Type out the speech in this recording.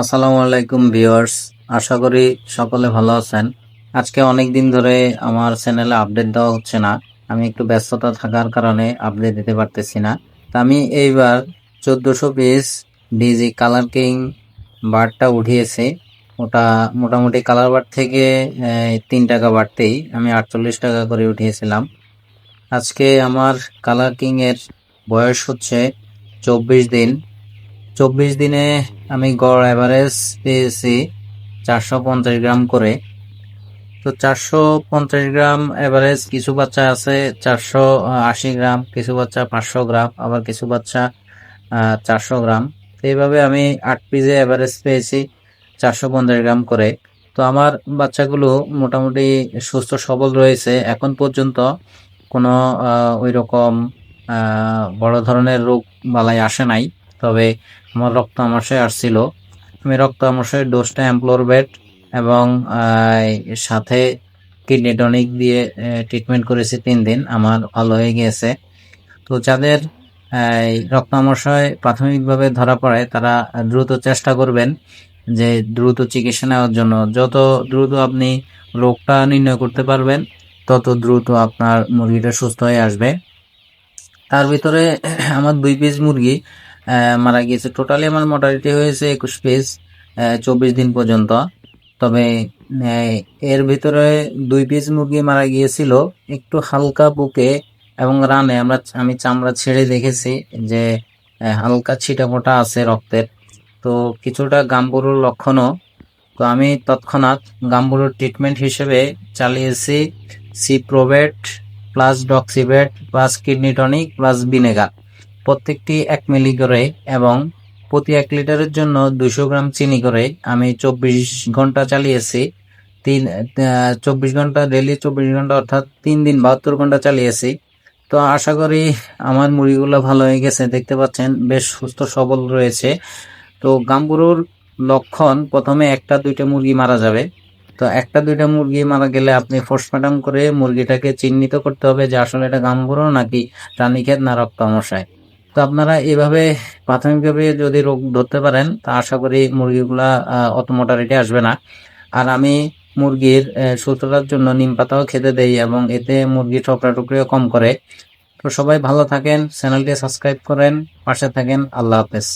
আসসালামু আলাইকুম ভিউয়ার্স, আশা করি সকলে ভালো আছেন। আজকে অনেক দিন ধরে আমার চ্যানেলে আপডেট দেওয়া হচ্ছে না। আমি একটু ব্যস্ততা থাকার কারণে আপডেট দিতে পারতেছি না। তা আমি এইবার চোদ্দোশো পিস ডিজি কালার কিং বারটা উঠিয়েছি। ওটা মোটামুটি কালার বার থেকে তিন টাকা বাড়তেই আমি আটচল্লিশ টাকা করে উঠিয়েছিলাম। আজকে আমার কালার কিং এর বয়স হচ্ছে চব্বিশ দিন। চব্বিশ দিনে আমি গড় অ্যাভারেজ পেয়েছি চারশো পঞ্চাশ গ্রাম করে। তো চারশো পঞ্চাশ গ্রাম অ্যাভারেজ কিছু বাচ্চা আছে, চারশো আশি গ্রাম, কিছু বাচ্চা পাঁচশো গ্রাম, আবার কিছু বাচ্চা চারশো গ্রাম। তো এইভাবে আমি আট পিজে অ্যাভারেজ পেয়েছি চারশো পঞ্চাশ গ্রাম করে। তো আমার বাচ্চাগুলো মোটামুটি সুস্থ সবল রয়েছে। এখন পর্যন্ত কোনো ওই রকম বড় ধরনের রোগ বালাই আসে নাই। তবে আমার রক্ত আমাশয় আসছিল। আমি রক্ত আমাশয়ের ডোজটা অ্যাম্পলোরবেট এবং সাথে কিডনি টনিক দিয়ে ট্রিটমেন্ট করেছি তিন দিন। আমার ভালো হয়ে গিয়েছে। তো যাদের রক্ত আমাশয় প্রাথমিকভাবে ধরা পড়ে, তারা দ্রুত চেষ্টা করবেন যে দ্রুত চিকিৎসা নেওয়ার জন্য। যত দ্রুত আপনি রোগটা নির্ণয় করতে পারবেন, তত দ্রুত আপনার মুরগিটা সুস্থ হয়ে আসবে। তার ভিতরে, আমার দুই পিস মুরগি মারা গিয়েছে। টোটালি আমার মর্টালিটি হয়েছে একুশ পিস চব্বিশ দিন পর্যন্ত। তবে এর ভিতরে দুই পিস মুরগি মারা গিয়েছিল। একটু হালকা বুকে এবং রানে আমরা, আমি চামড়া ছেড়ে দেখেছি যে হালকা ছিটাফোটা আছে রক্তের। তো কিছুটা গাম্বুরুর লক্ষণও। তো আমি তৎক্ষণাৎ গাম্বুরুর ট্রিটমেন্ট হিসেবে চালিয়েছি Ciprovet plus Doxivet plus kidney tonic plus vinegar প্রত্যেকটি এক মিলি করে এবং প্রতি এক লিটারের জন্য দুশো গ্রাম চিনি করে আমি চব্বিশ ঘণ্টা চালিয়েছি। তিন চব্বিশ ঘণ্টা ডেলি চব্বিশ ঘণ্টা অর্থাৎ তিন দিন বাহাত্তর ঘণ্টা চালিয়েছি। তো আশা করি আমার মুরগিগুলো ভালো হয়ে গেছে, দেখতে পাচ্ছেন, বেশ সুস্থ সবল রয়েছে। তো গাম্বুরুর লক্ষণ, প্রথমে একটা দুইটা মুরগি মারা যাবে। তো একটা দুইটা মুরগি মারা গেলে আপনি পোস্টমর্টম করে মুরগিটাকে চিহ্নিত করতে হবে যে আসলে এটা গাম্বুরু নাকি রানীক্ষেত না রক্ত আমশায় তো আপনারা এভাবে প্রাথমিকভাবে যদি রোগ ধরতে পারেন, তা আশা করি মুরগিগুলা অত মোটারিটি আসবে না। আর আমি মুরগির সুস্থতার জন্য নিম পাতাও খেতে দেই এবং এতে মুরগি ঠোকরা টুকরিও কম করে। তো সবাই ভালো থাকেন, চ্যানেলটি সাবস্ক্রাইব করেন, পাশে থাকেন, আল্লাহ হাফেজ।